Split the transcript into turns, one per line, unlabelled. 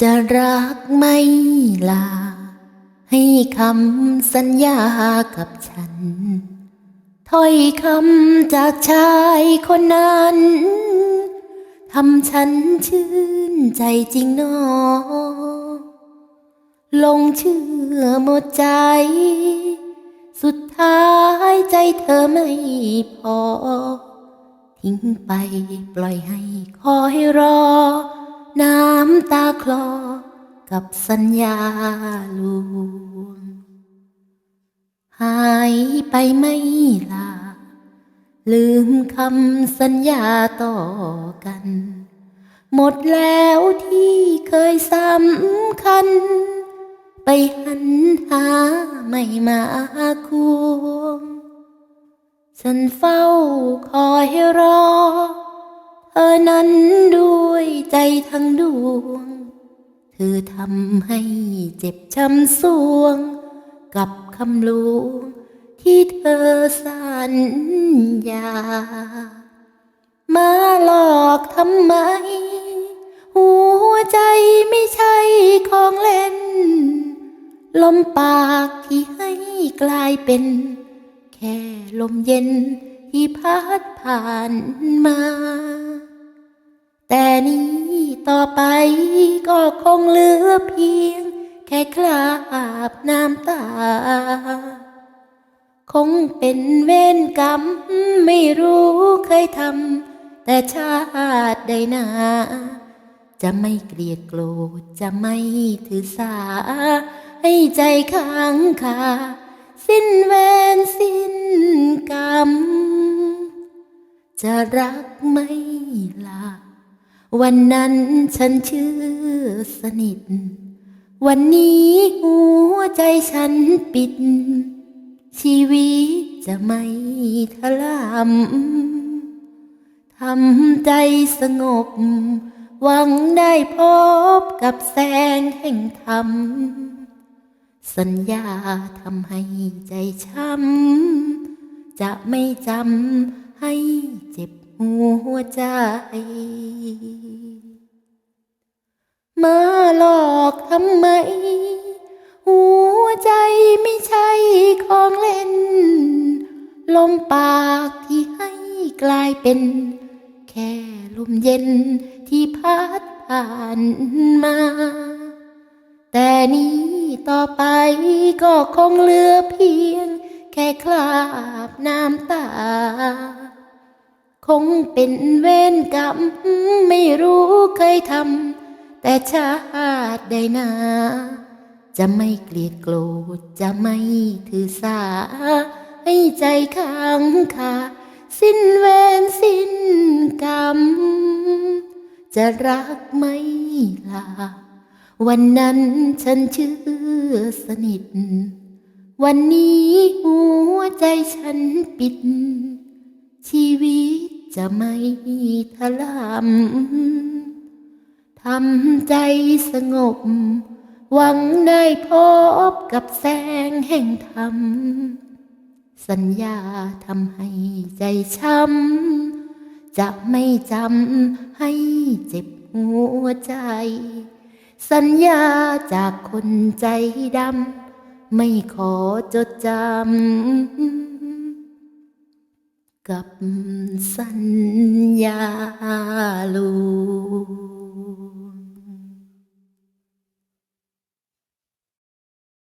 จะรักไม่ลา ให้คำสัญญากับฉัน ถ้อยคำจากชายคนนั้นทำฉันชื่นใจจริงนอ ลงเชื่อหมดใจ สุดท้ายใจเธอไม่พอ ทิ้งไปปล่อยให้คอยรอน้ำตาคลอ กับสัญญาลวง หายไปไม่ลา ลืมคำสัญญาต่อกัน หมดแล้วที่เคยสำคัญ ไปหันหาไม่มาควง ฉันเฝ้าคอยรอ เธอนั้นด้วยใจทั้งดวง เธอทำให้เจ็บช้ำสวง กับคำลวง ที่เธอสัญญา มาหลอกทำไม หัวใจไม่ใช่ของเล่น ลมปากที่ให้กลายเป็น แค่ลมเย็นที่พัดผ่านมา แต่นี้ต่อไปก็คงเหลือเพียง แค่คราบน้ำตา คงเป็นเวรกรรมไม่รู้เคยทำแต่ชาติใดนา จะไม่เกลียดโกรธจะไม่ถือสา ให้ใจค้างคาสิ้นเวรสิ้นกรรม จะรักไม่ลา วันนั้นฉันเชื่อสนิท วันนี้หัวใจฉันปิด ชีวิตจะไม่ทะลำทำใจสงบ หวังได้พบกับแสงแห่งธรรม สัญญาทำให้ใจช้ำ จะไม่จำให้เจ็บ หัวใจ มาหลอกทำไม หัวใจไม่ใช่ของเล่น ลมปากที่ให้กลายเป็น แค่ลมเย็นที่พัดผ่านมา แต่นี้ต่อไปก็คงเหลือเพียง แค่คราบน้ำตา คงเป็นเวรกรรมไม่รู้เคยทำแต่ชาติใดนา จะไม่เกลียดโกรธจะไม่ถือสา ให้ใจค้างคาสิ้นเวรสิ้นกรรม จะรักไม่ลา วันนั้นฉันเชื่อสนิท วันนี้หัวใจฉันปิดชีวิต จะไม่ทะลำทำใจสงบ หวังได้พบกับแสงแห่งธรรม สัญญาทำให้ใจช้ำ จะไม่จำให้เจ็บหัวใจ สัญญาจากคนใจดำ ไม่ขอจดจำ กับสัญญา